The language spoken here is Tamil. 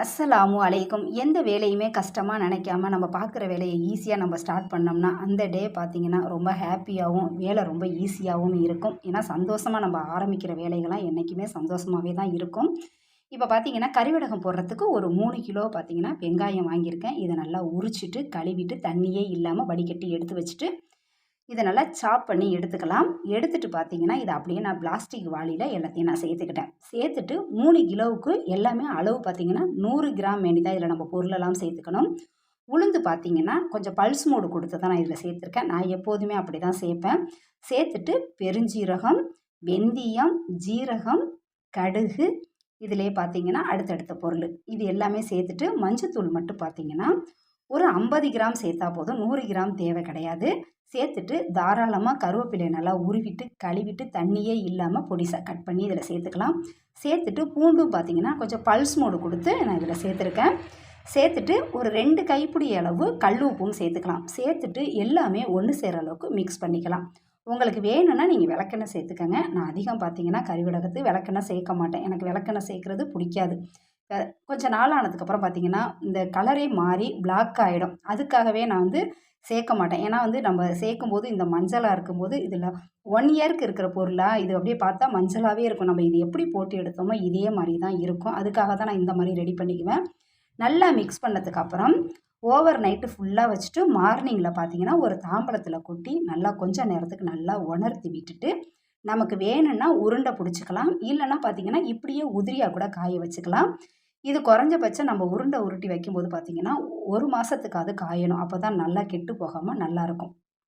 அஸ்ஸலாமு அலைக்கும். எந்த வேலையுமே கஷ்டமாக நினைக்காம நம்ம பார்க்குற வேலையை ஈஸியாக நம்ம ஸ்டார்ட் பண்ணோம்னா அந்த டே பார்த்திங்கன்னா ரொம்ப ஹாப்பியாகவும் வேலை ரொம்ப ஈஸியாகவும் இருக்கும். ஏன்னா சந்தோஷமாக நம்ம ஆரம்பிக்கிற வேலைகள்லாம் என்றைக்குமே சந்தோஷமாகவே தான் இருக்கும். இப்போ பார்த்தீங்கன்னா கறிவடகம் போடுறதுக்கு ஒரு மூணு கிலோ பார்த்தீங்கன்னா வெங்காயம் வாங்கியிருக்கேன். இதை நல்லா உரிச்சிட்டு கழுவிட்டு தண்ணியே இல்லாமல் வடிகட்டி எடுத்து வச்சுட்டு இதை நல்லா சாப் பண்ணி எடுத்துக்கலாம். எடுத்துட்டு பார்த்தீங்கன்னா இதை அப்படியே நான் பிளாஸ்டிக் வாளியில் எல்லாத்தையும் நான் சேர்த்துக்கிட்டேன். சேர்த்துட்டு மூணு கிலோவுக்கு எல்லாமே அளவு பார்த்தீங்கன்னா நூறு கிராம் வேண்டி தான் இதில் நம்ம பொருளெல்லாம் சேர்த்துக்கணும். உளுந்து பார்த்தீங்கன்னா கொஞ்சம் பல்ஸ் மோடு கொடுத்து தான் நான் இதில் சேர்த்துருக்கேன். நான் எப்போதுமே அப்படி தான் சேர்ப்பேன். சேர்த்துட்டு பெருஞ்சீரகம் வெந்தயம் ஜீரகம் கடுகு இதிலே பார்த்தீங்கன்னா அடுத்தடுத்த பொருள். இது எல்லாமே சேர்த்துட்டு மஞ்சத்தூள் மட்டும் பார்த்தீங்கன்னா ஒரு ஐம்பது கிராம் சேர்த்தா போதும். நூறு கிராம் தேவை கிடையாது. சேர்த்துட்டு தாராளமாக கருவேப்பிலையை நல்லா உருவிட்டு கழுவிட்டு தண்ணியே இல்லாமல் பொடிசாக கட் பண்ணி இதில் சேர்த்துக்கலாம். சேர்த்துட்டு பூண்டும் பார்த்திங்கன்னா கொஞ்சம் பல்ஸ் மோடு கொடுத்து நான் இதில் சேர்த்துருக்கேன். சேர்த்துட்டு ஒரு ரெண்டு கைப்பிடி அளவு கல் உப்பும் சேர்த்துக்கலாம். சேர்த்துட்டு எல்லாமே ஒன்று சேர அளவுக்கு மிக்ஸ் பண்ணிக்கலாம். உங்களுக்கு வேணும்னா நீங்கள் விளக்கெண்ணெய் சேர்த்துக்கங்க. நான் அதிகம் பார்த்தீங்கன்னா கறிவிடகத்து விளக்கெண்ணெய் சேர்க்க மாட்டேன். எனக்கு விளக்கெண்ணெய் சேர்க்குறது பிடிக்காது. கொஞ்சம் நாள் ஆனதுக்கப்புறம் பார்த்தீங்கன்னா இந்த கலரே மாறி பிளாக் ஆகிடும் அதுக்காகவே நான் வந்து சேர்க்க மாட்டேன். ஏன்னா வந்து நம்ம சேர்க்கும்போது இந்த மஞ்சளாக இருக்கும்போது இதில் ஒன் இயருக்கு இருக்கிற பொருளாக இது அப்படியே பார்த்தா மஞ்சளாகவே இருக்கும். நம்ம இது எப்படி போட்டு எடுத்தோமோ இதே மாதிரி தான் இருக்கும். அதுக்காக தான் நான் இந்த மாதிரி ரெடி பண்ணிக்குவேன். நல்லா மிக்ஸ் பண்ணதுக்கப்புறம் ஓவர் நைட்டு ஃபுல்லாக வச்சுட்டு மார்னிங்கில் பார்த்தீங்கன்னா ஒரு தாம்பளத்தில் கொட்டி நல்லா கொஞ்சம் நேரத்துக்கு நல்லா உணர்த்தி விட்டுட்டு நமக்கு வேணும்னா உருண்டை பிடிச்சிக்கலாம். இல்லைன்னா பார்த்தீங்கன்னா இப்படியே உதிரியாக கூட காய வச்சுக்கலாம். இது குறைஞ்சபட்சம் நம்ம உருண்டை உருட்டி வைக்கும்போது பார்த்திங்கன்னா ஒரு மாதத்துக்காவது காயணும். அப்போ தான் நல்லா கெட்டு போகாமல் நல்லாயிருக்கும்